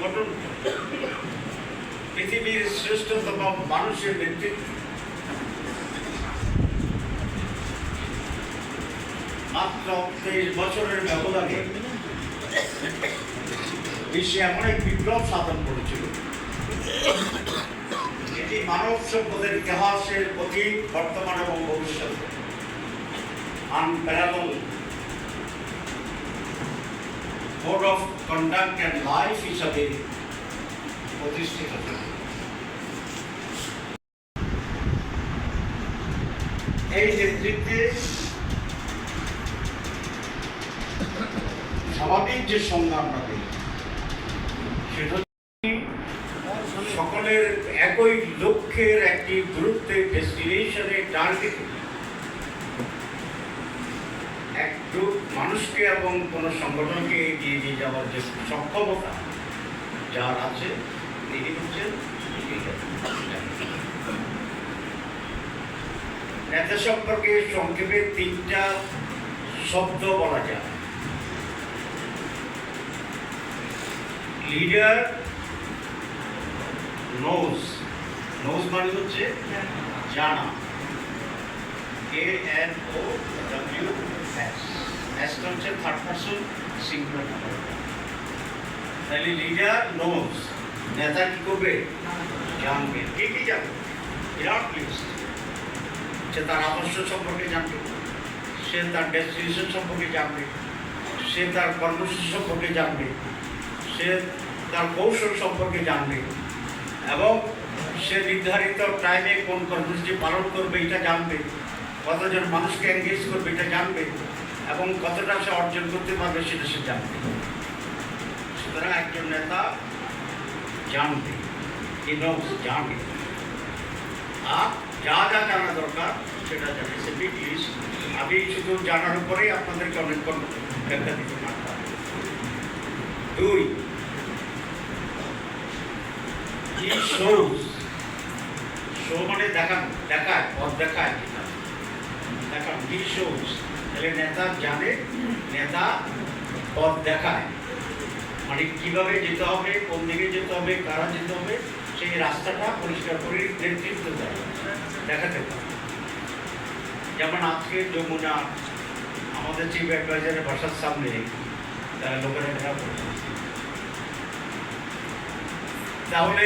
সংগঠন পৃথিবীর শ্রেষ্ঠতম মানুষের নেতৃত্ব। মাত্র তেইশ বছরের ব্যবধানে বিশ্বে এমন এক বিপ্লব সাধন করেছিল। এটি মানব সভ্যতার ইতিহাসের অতীত, বর্তমান এবং ভবিষ্যৎ। Unparalleled code of conduct and life হিসাবে প্রতিষ্ঠিত। এই নেতৃত্বে স্বাভাবিক যে সংজ্ঞা আমরা দিই, সেটা সকলের একই লক্ষ্যের একটি গুরুত্বের ডেস্টিনেশনে টার্গেটে গ্রুপ মানুষকে এবং কোনো সংগঠনকে এগিয়ে নিয়ে যাওয়ার যে সক্ষমতা যার আছে হচ্ছেন leader। নেতা সম্পর্কে সংক্ষেপে তিনটা শব্দ বলা যায়। লিডার নোজ নোজ মানে হচ্ছে জানা। K N O W S হচ্ছে থার্ড পার্সন সিঙ্গুলার তাহলে লিডার নেতা করবে? জানবে। কে জানবে লিস্ট সে তার আদর্শ সম্পর্কে জানবে। সে তার ডেস্টিনেশন সম্পর্কে জানবে। সে তার কর্মসূচি সম্পর্কে জানবে। সে তার কৌশল সম্পর্কে জানবে। এবং সে নির্ধারিত টাইমে কোন কর্মসূচি পালন করবে, এটা জানবে। কতজন মানুষকে এঙ্গেজ করবে, এটা জানবে এবং কতটা সে অর্জন করতে পারবে সেটা সে জানবে। সুতরাং একজন নেতা জানবে জানবে আর যা যা জানা দরকার, সেটা জানে। সে বিগ আমি শুধু জানার উপরেই আপনাদেরকে অনেকক্ষণ ব্যাখ্যা দিতে পারতাম। দুই shows শো মানে দেখানো, দেখায়, পথ দেখায়। তাহলে নেতা জানে, নেতা পথ দেখায়। মানে কীভাবে যেতে হবে, কোন দিকে যেতে হবে, কারা যেতে হবে, সেই রাস্তাটা পরিষ্কার করে নেতৃত্ব দেয়, দেখাতে পারে। যেমন আজকে যমুনা, আমাদের চিফ অ্যাডভাইজারের বাসার সামনে তারা লোকেরা ঘেরা করেছে তাহলে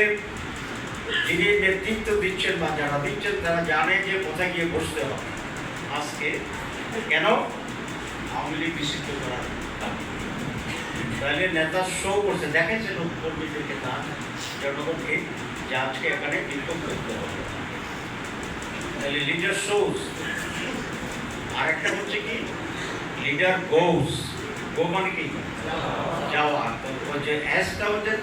যিনি নেতৃত্ব দিচ্ছেন বা যারা দিচ্ছেন, তারা জানে যে কোথায় গিয়ে বসতে হবে। আজকে কেন আওয়ামী লীগ নিষিদ্ধ করার তাহলে নেতা শো করছে দেখেছেন কর্মীদেরকে তার জনগণকে যে আজকে এখানে বিক্ষোভ করতে হবে। তাহলে লিডার শোজ আরেকটা হচ্ছে কি? লিডার গোস। গো মানে কি? যাওয়া। তো যে অ্যাসটা হচ্ছে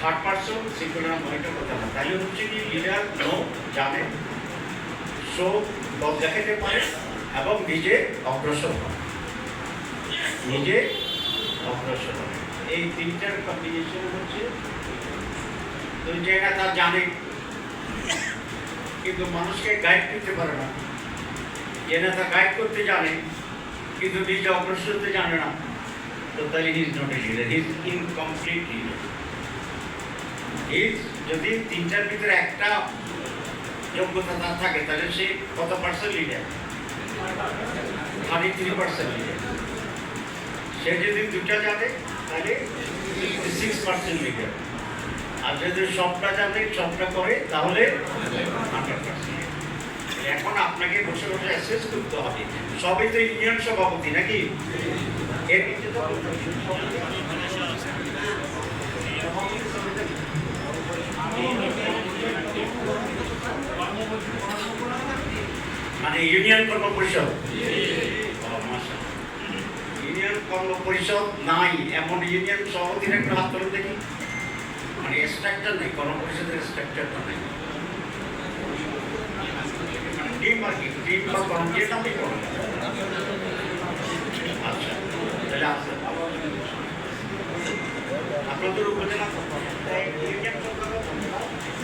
থার্ড পার্সন সিঙ্গুলার মনিটর করতে হবে। তাহলে হচ্ছে কি লিডার নো জানে। শো লোক দেখাতে পারে এবং নিজে অগ্রসর হয়। নিজে অগ্রসর হয়। এই তিনটার কম্বিনেশন হচ্ছে দুই জায়গা তার জানে, কিন্তু মানুষকে গাইড করতে পারে না। যে নেতা গাইড করতে জানে, কিন্তু নিজে অগ্রসর হতে জানে না। তো তাহলে he's not a leader he's incomplete leader he's যদি তিনটার ভিতরে একটা যোগ্যতা তার থাকে, তাহলে সে কত percent leader thirty three percent leader সে যদি দুটা জানে, তাহলে সিক্স পার্সেন্ট লিডার আর যদি সবটা জানে, সবটা করে, তাহলে হান্ড্রেড পার্সেন্ট এখন আপনাকে বসে বসে অ্যাসেস করতে হবে। সবই তো ইউনিয়ন সভাপতি নাকি? এর নিচে তো মানে ইউনিয়ন কর্ম পরিষদ? ইউনিয়ন কর্ম পরিষদ নাই এমন ইউনিয়ন সভাপতির একটা হাত তুলে দেখি? মানে স্ট্রাকচার নেই কর্ম পরিষদের স্ট্রাকচারটা নেই। মানে টিম আর কি টিম বা কর্ম যেটা আচ্ছা তাহলে আপনাদের উপজেলা ইউনিয়ন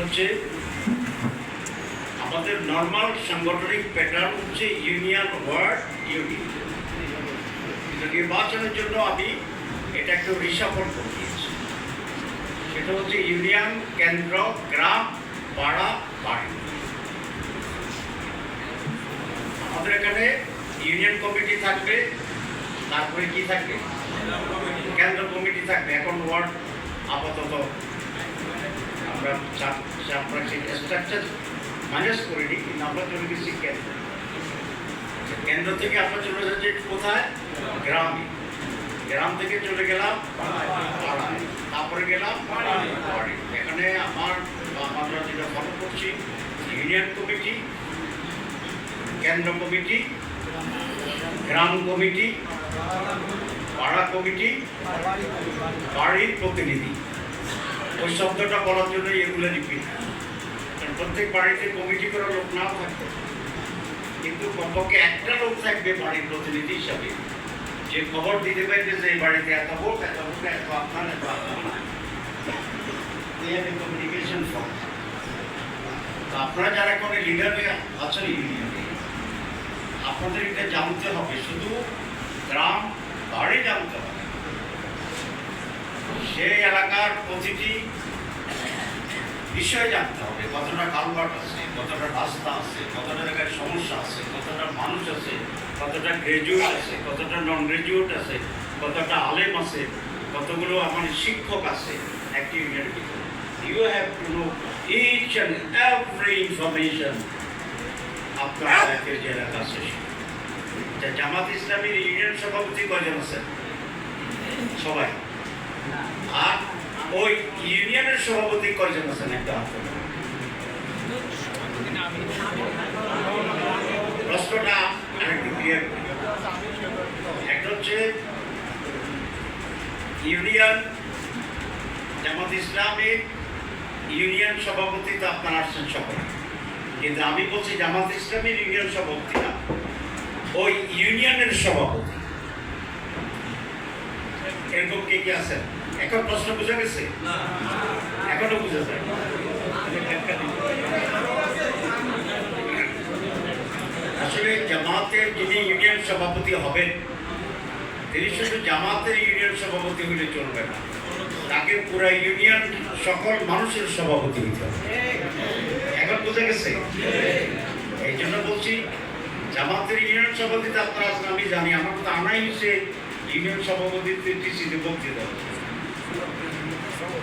হচ্ছে আমাদের নর্মাল সাংগঠনিক প্যাটার্ন হচ্ছে ইউনিয়ন ওয়ার্ড ইউনিট নির্বাচনের জন্য আমি এটা একটু রিসাফল করে সেটা হচ্ছে ইউনিয়ন কেন্দ্র, গ্রাম, পাড়া, বাড়ি। আমাদের এখানে ইউনিয়ন কমিটি থাকবে, তারপরে কি থাকবে? কেন্দ্র কমিটি থাকবে, এখন ওয়ার্ড আপাতত আমরা স্ট্রাকচার মাইনাস করিনি কিন্তু আমরা চলে গেছি কেন্দ্র। আচ্ছা, কেন্দ্র থেকে আমরা চলে যাচ্ছি কোথায়? গ্রামে। গ্রাম থেকে চলে গেলাম তারপরে গেলাম এখানে আমার আমরা যেটা ফলো করছি ইউনিয়ন কমিটি কেন্দ্র কমিটি গ্রাম কমিটি পাড়া কমিটি বাড়ির প্রতিনিধি। ওই শব্দটা বলার জন্য এগুলো রিপিট কারণ প্রত্যেক বাড়িতে কমিটি করার লোক নাও থাকতে কিন্তু কমপক্ষে একটা লোক থাকবে বাড়ির প্রতিনিধি হিসাবে। যে খবর দিতে পারবে যে এই বাড়িতে এত ভোট এত ভোট এত আপনার এত আপনার। কমিউনিকেশন ফর্ম আপনারা যারা কোনো লিডারে আছেন ইউনিয়নে আপনাদের এটা জানতে হবে। শুধু গ্রাম, বাড়ি জানতে হবে। সেই এলাকার প্রতিটি বিষয় জানতে হবে। কতটা কালভার্ট আছে কতটা রাস্তা আছে কতটা জায়গায় সমস্যা আছে কতটা মানুষ আছে কতটা গ্রাজুয়েট আছে কতটা নন গ্রাজুয়েট আছে কতটা আলেম আছে কতগুলো আমার শিক্ষক আছে একটি ইউনিয়নের ভিতরে। You have to know each and every information আপনার এলাকার যে এলাকা আছে। জামাত ইসলামের ইউনিয়ন সভাপতি কজন আছেন? সবাই। আর ওই ইউনিয়নের সভাপতি কয়জন আছেন একটা প্রশ্নটা একটা হচ্ছে ইউনিয়ন জামাত ইসলামের ইউনিয়ন সভাপতি তো আপনারা আসছেন সকলে। কিন্তু আমি বলছি জামাত ইসলামের ইউনিয়ন সভাপতি না। ওই ইউনিয়নের সভাপতি। এরকম কে কে আছেন? এখন প্রশ্ন বুঝা গেছে? এখনও বুঝা যায়। আসলে জামাতের যিনি ইউনিয়ন সভাপতি হবেন, তিনি শুধু জামাতের ইউনিয়ন সভাপতি হলে চলবে না, তাকে পুরা ইউনিয়ন সকল মানুষের সভাপতি হতে হবে। এখন বুঝা গেছে? এই জন্য বলছি, জামাতের ইউনিয়ন সভাপতিতে আপনারা, আমি জানি, আমার তো আনাই হচ্ছে ইউনিয়ন সভাপতিত্বে টিসিতে বক্তৃতা।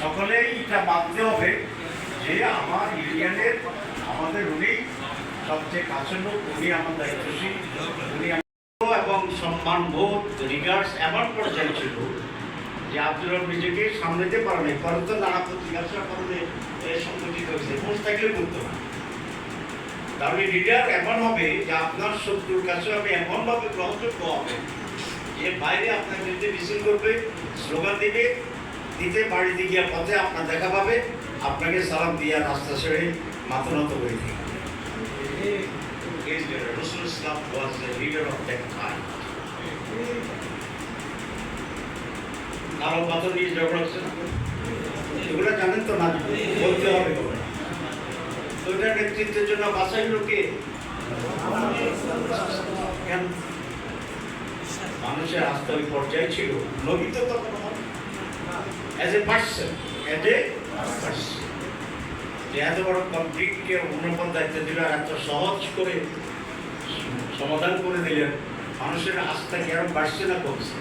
সকলেই এটা মানতে হবে যে আমার ইউনিয়নের আমাদের উনি সবচেয়ে কাছের লোক, উনি আমার দায়িত্বশীল, উনি এবং সম্মান বোধ রিগার্ডস এমন পর্যায়ে ছিল যে আব্দুল নিজেকে সামলাতে পারে নাই। পরে তো নানা জিজ্ঞাসার কারণে সংগঠিত হয়েছে। বসে থাকলে করতো না তাহলে লিডার এমন হবে যে আপনার শত্রুর কাছে আমি এমনভাবে গ্রহণযোগ্য হবে যে বাইরে আপনার বিরুদ্ধে মিছিল করবে, স্লোগান দিবে দিতে বাড়িতে গিয়ে পথে আপনার দেখা পাবে, আপনাকে সালাম দিয়া রাস্তা ছেড়ে মাথা নত করে দিই রসুল ইসলাম was the leader of that কারও পাথর নিয়ে ঝগড়া হচ্ছে না। এগুলো জানেন তো না, বলতে হবে জন্য মানুষের আস্থা ওই পর্যায়ে ছিল। নবী তো তখন as a person as a person এত বড় কমপ্লিটকে অন্যপর দায়িত্ব দিল আর এত সহজ করে সমাধান করে দিলেন, মানুষের আস্থা কেন বাড়ছে না কমছে?